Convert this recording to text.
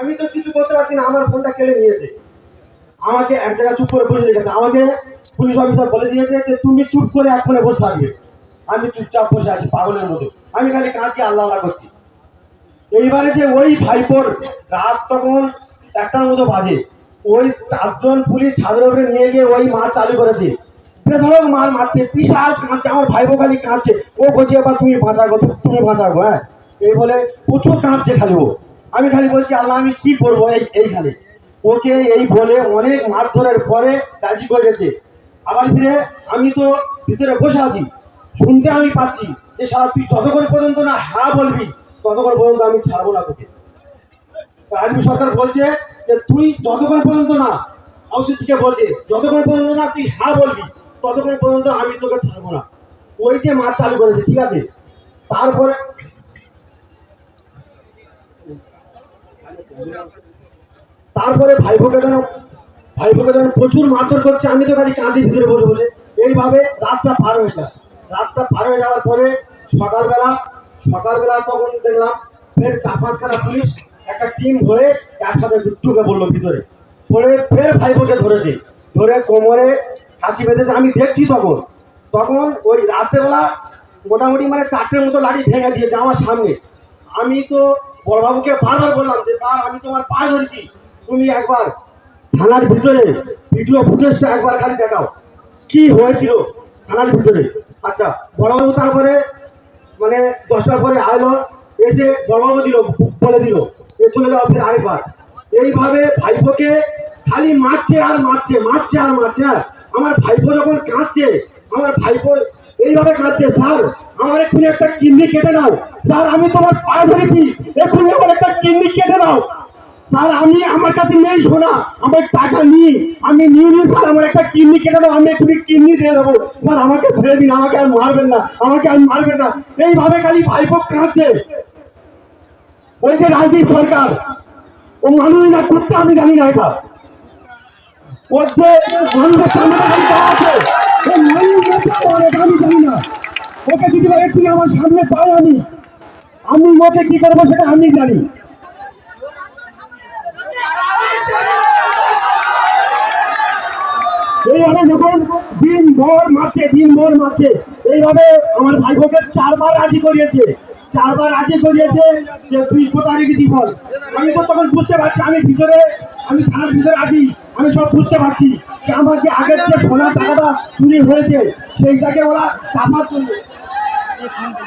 আমি তো কিছু করতে পারছি না, আমার ফোনটা কেড়ে নিয়েছে। আমাকে এক জায়গায় চুপ করে বসে রেখেছে। আমাকে পুলিশ অফিসার বলে দিয়েছে যে, তুমি চুপ করে এক ফোনে বসে থাকবে। আমি চুপচাপ বসে আছি, পাগলের মতো। আমি খালি কাঁদছি, আল্লাহ আল্লাহ করছি। এইবারে যে ওই ভাইপোর রাত তখন একটার মতো বাজে। ওই চারজন পুলিশ ছাদের উপরে নিয়ে গিয়ে ওই মাছ চালু করেছে। বেধরক মাল মারছে, বিশাল কাঁদছে, আমার ভাইপো খালি কাঁদছে। ও বলছে, এবার তুমি বাঁচাবো তুমি বাঁচাবো হ্যাঁ? এই বলে প্রচুর কাঁদছে খালি ও। আমি খালি বলছি, আল্লাহ, আমি কি করব এই এইখানে? ওকে এই বলে অনেক মারধরের পরে রাজি করেছে আবার ফিরে আমি তো ভিতরে বসে আছি, শুনতে আমি পাচ্ছি যে সারা তুই যতক্ষণ পর্যন্ত না হ্যাঁ বলবি, ততক্ষণ পর্যন্ত আমি ছাড়বো না তোকে। রাজনীতি সরকার বলছে যে তুই যতক্ষণ পর্যন্ত না ঔষধকে বলছে, যতক্ষণ পর্যন্ত না তুই হ্যাঁ বলবি, ততক্ষণ পর্যন্ত আমি তোকে ছাড়বো না। ওই যে মাছ চালু করেছে, ঠিক আছে? তারপরে তারপরে ভাইপোকে যেন ভাইপোকে যেন প্রচুর মারধর করছে, আমি তো খালি কাঁচি ভিতরে বসে বসে। এইভাবে রাতটা পার হয়ে যায়। রাতটা পার হয়ে যাওয়ার পরে সকালবেলা সকালবেলা তখন দেখলাম ফের চার পাঁচখানা পুলিশ, একটা টিম হয়ে একসাথে ঢুকে পড়ল ভিতরে। পরে ফের ভাইপোকে ধরেছে। ধরে কোমরে কাঁচি বেঁধেছে। আমি দেখছি তখন তখন ওই রাত্রেবেলা মোটামুটি মানে চারটের মতো লাঠি ভেঙে দিয়েছে আমার সামনে। আমি তো বড়বাবুকে বারবার বললাম যে, স্যার, আমি তোমার পা ধরেছি। তুমি একবার থানার ভিতরে ভিডিও ফুটেজটা একবার খালি দেখাও। কি হয়েছিল থানার ভিতরে? আচ্ছা বড়বাবু তারপরে মানে দশটার পরে আলো এসে বড়বাবু দিল বলে দিল, এ চলে যাও ফের আরেকবার। এইভাবে ভাইপোকে খালি মারছে আর মারছে মারছে আর মারছে। আমার ভাইপো যখন কাঁদছে, আমার ভাইপো এইভাবে কাঁদছে, স্যার আমার এক্ষুনি একটা কিডনি কেটে নাও। স্যার, আমি তোমার পায়ে ধরেছি। এক্ষুনি আমার একটা কিডনি কেটে নাও। স্যার, আমি, আমার কাছে নেই শোনা আমার টাকা নিই। আমি নিয়ে নিই স্যার, আমার একটা কিডনি কেটে দাও আমি এক্ষুনি কিডনি দিয়ে দেবো। স্যার, আমাকে ছেড়ে দিন, আমাকে আর মারবেন না। আমাকে আর মারবেন না। এইভাবে খালি ভাইপো কাঁদছে। ওই যে রাজনীতি সরকার, ও মানুষ না করতে আমি জানি না এটা। ওর যে মানুষের সামনে আছে আমি জানি না। ওকে যদি তুই আমার সামনে পাই আমি আমি ওকে কি করব সেটা আমি জানি। এইভাবে যখন দিন ভর মারছে, দিন ভর মারছে, এইভাবে আমার ভাইপোকে চারবার রাজি করিয়েছে, চারবার রাজি করিয়েছে যে তুই কোথায় রেখেছি বল। আমি তো তখন বুঝতে পারছি, আমি ভিতরে, আমি থানার ভিতরে আছি, আমি সব বুঝতে পারছি যে আমার যে আগের যে সোনা টাকাটা চুরি হয়েছে, সেইটাকে ওরা চাপা 也看过